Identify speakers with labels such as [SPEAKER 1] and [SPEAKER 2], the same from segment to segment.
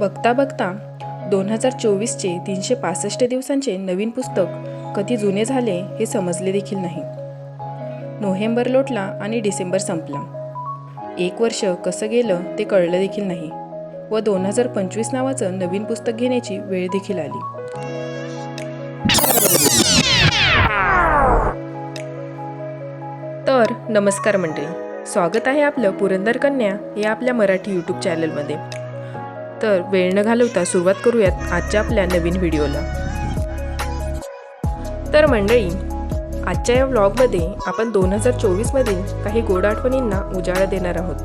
[SPEAKER 1] बघता बघता दोन हजार चोवीसचे तीनशे पासष्ट दिवसांचे नवीन पुस्तक कधी जुने झाले हे समजले देखील नाही. नोव्हेंबर लोटला आणि डिसेंबर संपला. एक वर्ष कसं गेलं ते कळलं देखील नाही व दोन हजार पंचवीस नावाचं नवीन पुस्तक घेण्याची वेळ देखील आली. तर नमस्कार मंडळी स्वागत आहे आपलं पुरंदर कन्या या आपल्या मराठी यूट्यूब चॅनलमध्ये तर वेळ न घालवता सुरुवात करूयात आजच्या आपल्या नवीन व्हिडिओला. तर मंडळी आजच्या या व्लॉगमध्ये आपण दोन हजार चोवीसमधील काही गोड आठवणींना उजाळा देणार आहोत.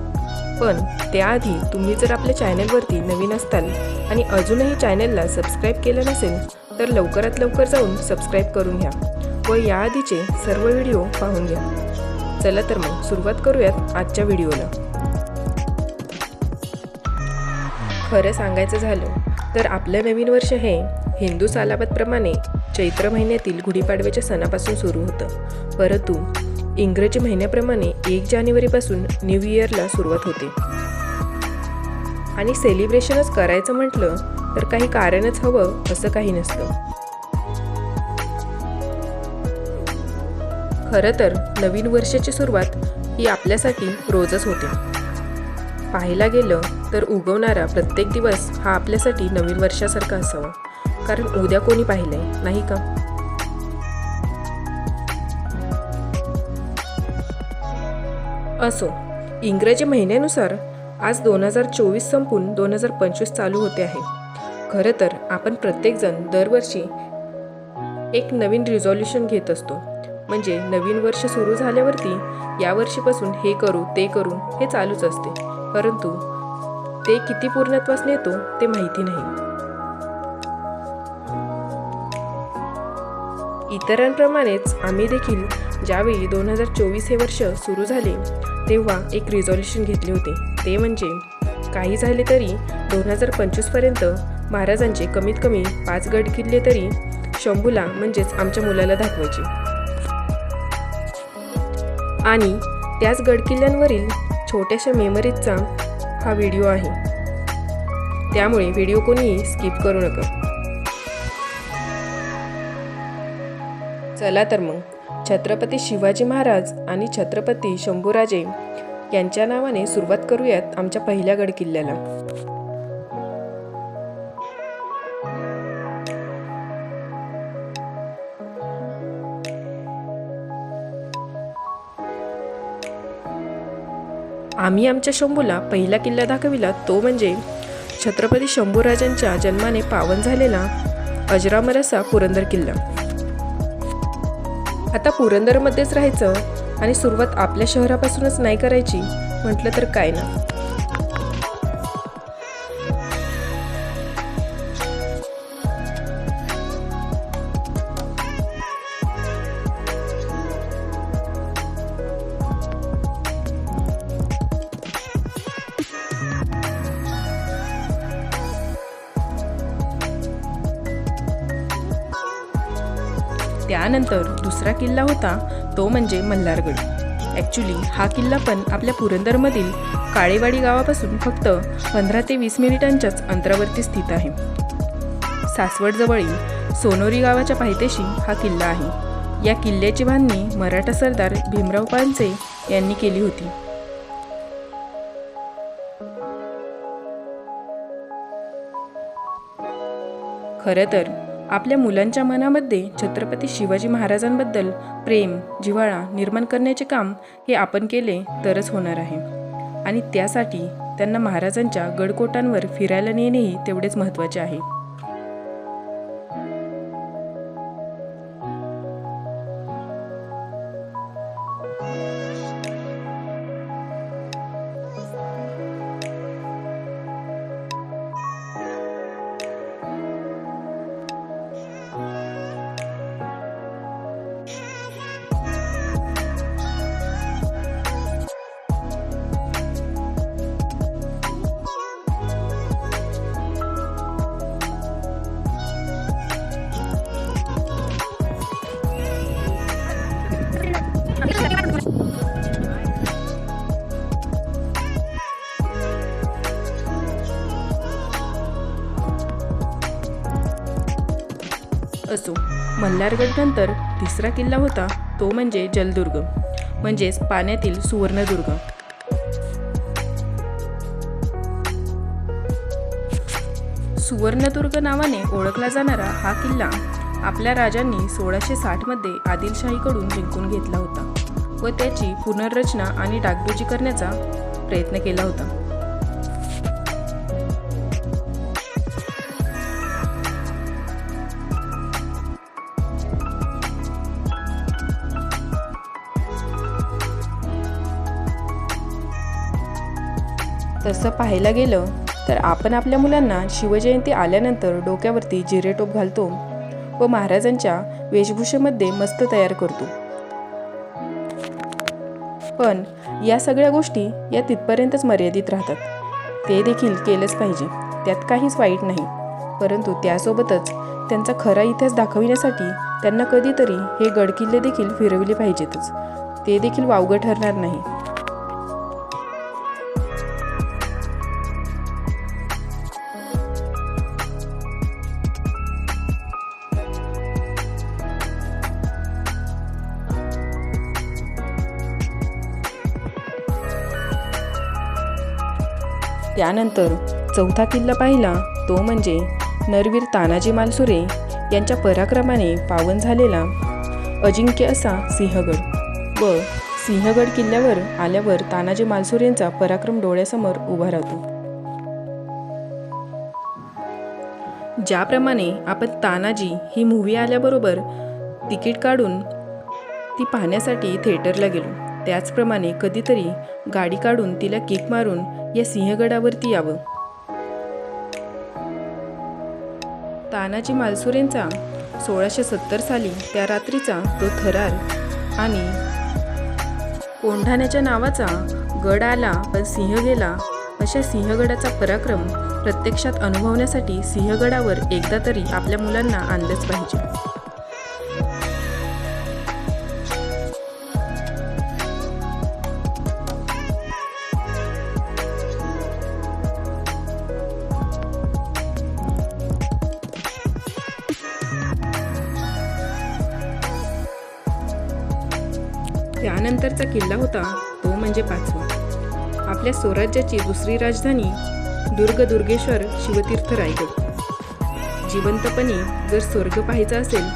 [SPEAKER 1] पण त्याआधी तुम्ही जर आपल्या चॅनलवरती नवीन असताल आणि अजूनही चॅनलला सबस्क्राईब केलं नसेल तर लवकरात लवकर जाऊन सबस्क्राईब करून घ्या व याआधीचे सर्व व्हिडिओ पाहून घ्या. चला तर मग सुरुवात करूयात आजच्या व्हिडिओला. खरं सांगायचं झालं तर आपलं नवीन वर्ष हे हिंदू सालावतप्रमाणे चैत्र महिन्यातील गुढीपाडव्याच्या सणापासून सुरू होतं. परंतु इंग्रजी महिन्याप्रमाणे एक जानेवारीपासून न्यू इयरला सुरुवात होते. आणि सेलिब्रेशनच करायचं म्हटलं तर काही कारणच हवं असं काही नसतं. खरं तर नवीन वर्षाची सुरुवात ही आपल्यासाठी रोजच होते. पाहायला गेलं तर उगवणारा प्रत्येक दिवस हा आपल्यासाठी नवीन वर्षासारखा असावा. कारण उद्या कोणी पाहिलंय नाही का? असो इंग्रजी महिन्यानुसार आज दोन हजार चोवीस संपून दोन हजार पंचवीस चालू होते आहे. खरं तर आपण प्रत्येकजण दरवर्षी एक नवीन रिझॉल्युशन घेत असतो. म्हणजे नवीन वर्ष सुरू झाल्यावरती या वर्षीपासून हे करू ते करू हे चालूच असते. परंतु ते किती पूर्णत्वास नेतो ते माहिती नाही. इतरांप्रमाणेच आम्ही देखील ज्यावेळी दोन हजार चोवीस हे वर्ष सुरू झाले तेव्हा एक रिझॉल्युशन घेतले होते. ते म्हणजे काही झाले तरी दोन हजार पंचवीसपर्यंत महाराजांचे कमीत कमी पाच गड किल्ले तरी शंभूला म्हणजेच आमच्या मुलाला दाखवायचे. आणि त्याच गडकिल्ल्यांवरील छोट्याशा मेमरीजचा हा व्हिडिओ आहे. त्यामुळे व्हिडिओ कोणीही स्किप करू नका. चला तर मग छत्रपती शिवाजी महाराज आणि छत्रपती शंभूराजे यांच्या नावाने सुरुवात करूयात आमच्या पहिल्या गडकिल्ल्याला आम्ही आमच्या शंभूला पहिला किल्ला दाखविला तो म्हणजे छत्रपती शंभूराजांच्या जन्माने पावन झालेला अजरामर असा पुरंदर किल्ला. आता पुरंदरमध्येच राहायचं आणि सुरुवात आपल्या शहरापासूनच नाही करायची म्हटलं तर काय ना? त्यानंतर दुसरा किल्ला होता तो म्हणजे मल्हारगड. ॲक्च्युली हा किल्ला पण आपल्या पुरंदरमधील काळेवाडी गावापासून फक्त पंधरा ते वीस मिनिटांच्याच अंतरावरती स्थित आहे. सासवडजवळील सोनोरी गावाच्या पायथ्याशी हा किल्ला आहे. या किल्ल्याची बांधणी मराठा सरदार भीमराव पानसे यांनी केली होती. खरं तर आपल्या मुलांच्या मनामध्ये छत्रपती शिवाजी महाराजांबद्दल प्रेम जिव्हाळा निर्माण करण्याचे काम हे आपण केले तरच होणार आहे. आणि त्यासाठी त्यांना महाराजांच्या गडकोटांवर फिरायला नेणेही तेवढेच महत्त्वाचे आहे. असो. मल्हारगडनंतर तिसरा किल्ला होता तो म्हणजे जलदुर्ग म्हणजेच पाण्यातील सुवर्णदुर्ग. सुवर्णदुर्ग नावाने ओळखला जाणारा हा किल्ला आपल्या राजांनी सोळाशे साठमध्ये आदिलशाहीकडून जिंकून घेतला होता व त्याची पुनर्रचना आणि डागडुजी करण्याचा प्रयत्न केला होता. तसं पाहायला गेलं तर आपण आपल्या मुलांना शिवजयंती आल्यानंतर डोक्यावरती जिरेटोप घालतो व महाराजांच्या वेशभूषेमध्ये मस्त तयार करतो. पण या सगळ्या गोष्टी या तिथपर्यंतच मर्यादित राहतात. ते देखील केलंच पाहिजे. त्यात काहीच वाईट नाही. परंतु त्यासोबतच त्यांचा खरा इतिहास दाखविण्यासाठी त्यांना कधीतरी हे गडकिल्ले देखील फिरविले पाहिजेतच. ते देखील वावगं ठरणार नाही. त्यानंतर चौथा किल्ला पाहिला तो म्हणजे नरवीर तानाजी मालसुरे यांच्या पराक्रमाने पावन झालेला अजिंक्य असा सिंहगड. व सिंहगड किल्ल्यावर आल्यावर तानाजी मालसुरेंचा पराक्रम डोळ्यासमोर उभा राहतो. ज्याप्रमाणे आपण तानाजी ही मूव्ही आल्याबरोबर तिकीट काढून ती पाहण्यासाठी थिएटरला गेलो. त्याचप्रमाणे कधीतरी गाडी काढून तिला किक मारून या सिंहगडावरती यावं. तानाजी मालसुरेंचा सोळाशे सत्तर साली त्या रात्रीचा तो थरार आणि कोंढाण्याच्या नावाचा गड आला पण सिंह गेला. अशा सिंहगडाचा पराक्रम प्रत्यक्षात अनुभवण्यासाठी सिंहगडावर एकदा तरी आपल्या मुलांना आणलंच पाहिजे. त्यानंतरचा किल्ला होता तो म्हणजे पाचवा. आपल्या स्वराज्याची दुसरी राजधानी दुर्ग दुर्गेश्वर शिवतीर्थ रायगड. जिवंतपणी जर स्वर्ग पाहायचा असेल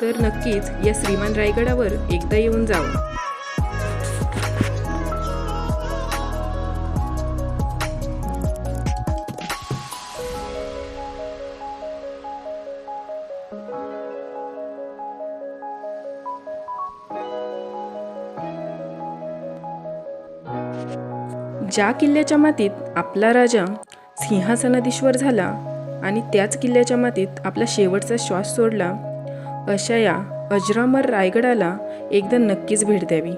[SPEAKER 1] तर नक्कीच या श्रीमान रायगडावर एकदा येऊन जावं. ज्या किल्ल्याच्या मातीत आपला राजा सिंहासनाधीश्वर झाला आणि त्याच किल्ल्याच्या मातीत आपला शेवटचा श्वास सोडला अशा या अजरामर रायगडाला एकदा नक्कीच भेट द्यावी.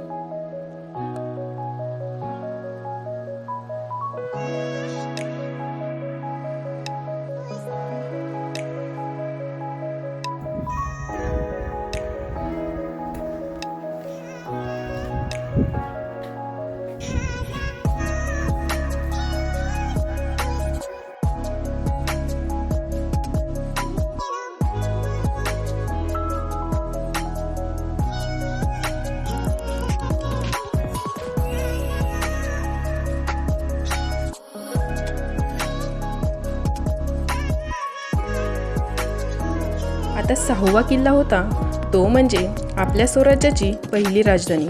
[SPEAKER 1] आता सहावा किल्ला होता. तो म्हणजे आपल्या स्वराज्याची पहिली राजधानी.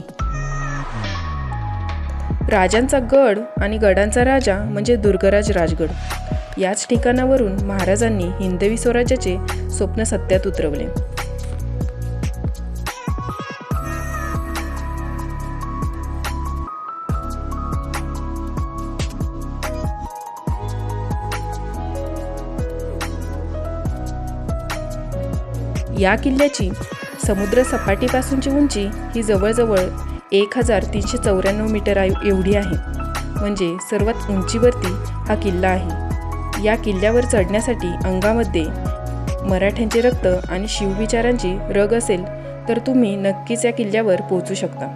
[SPEAKER 1] राजांचा गड आणि गडांचा राजा म्हणजे दुर्गराज राजगड. याच ठिकाणावरून महाराजांनी हिंदवी स्वराज्याचे स्वप्न सत्यात उतरवले. या किल्ल्याची समुद्र सपाटीपासूनची उंची ही जवळजवळ एक हजार तीनशे चौऱ्याण्णव मीटर एवढी आहे. म्हणजे सर्वात उंचीवरती हा किल्ला आहे. या किल्ल्यावर चढण्यासाठी अंगामध्ये मराठ्यांचे रक्त आणि शिवविचारांची रग असेल तर तुम्ही नक्कीच या किल्ल्यावर पोहोचू शकता.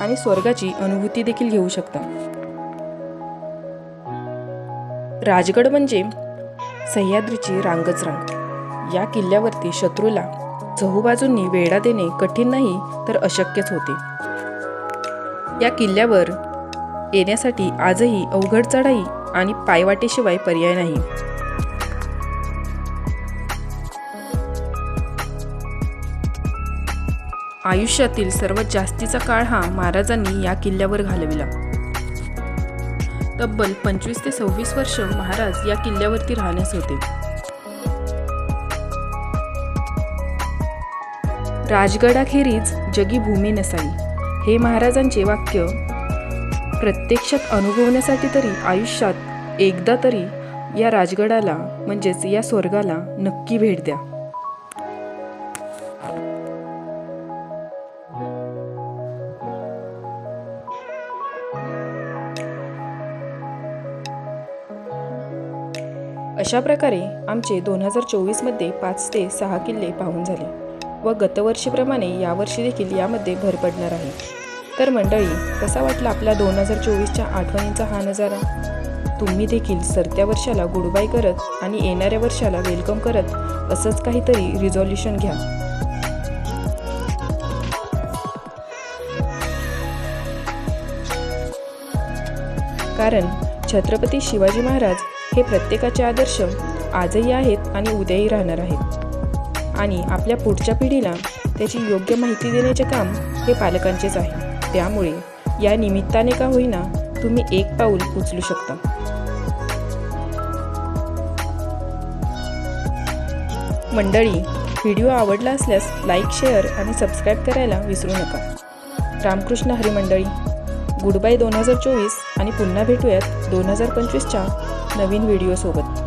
[SPEAKER 1] आणि स्वर्गाची अनुभूती देखील घेऊ शकता. राजगड म्हणजे सह्याद्रीची रांगच रांग. या किल्ल्यावरती शत्रूला चहूबाजूंनी वेढा देणे कठीण नाही तर अशक्यच होते. या किल्ल्यावर येण्यासाठी आजही अवघड चढाई आणि पायवाटेशिवाय पर्याय नाही. आयुष्यातील सर्वात जास्तीचा काळ हा महाराजांनी या किल्ल्यावर घालविला. तब्बल पंचवीस ते सव्वीस वर्ष महाराज या किल्ल्यावरती राहण्यास होते. राजगडाखेरीज जगी भूमी नसावी. हे महाराजांचे वाक्य प्रत्यक्षात अनुभवण्यासाठी तरी आयुष्यात एकदा तरी या राजगडाला म्हणजेच या स्वर्गाला नक्की भेट द्या. अशा प्रकारे आमचे दोन हजार चोवीसमध्ये पाच ते सहा किल्ले पाहून झाले. व गतवर्षीप्रमाणे यावर्षी देखील यामध्ये भर पडणार आहे. तर मंडळी कसा वाटला आपला दोन हजार चोवीसच्या आठवणींचा हा नजारा? तुम्ही देखील सरत्या वर्षाला गुडबाय करत आणि येणाऱ्या वर्षाला वेलकम करत असंच काहीतरी रिझॉल्युशन घ्या. कारण छत्रपती शिवाजी महाराज हे प्रत्येकाचे आदर्श आजही आहेत आणि उद्याही राहणार आहेत. आणि आपल्या पुढच्या पिढीला त्याची योग्य माहिती देण्याचे काम हे पालकांचेच आहे. त्यामुळे या निमित्ताने का होईना तुम्ही एक पाऊल उचलू शकता. मंडळी व्हिडिओ आवडला असल्यास लाईक शेअर आणि सबस्क्राईब करायला विसरू नका. रामकृष्ण हरिमंडळी गुड बाय दोन हजार चोवीस आणि पुन्हा भेटूयात दोन हजार पंचवीसच्या नवीन व्हिडिओसोबत.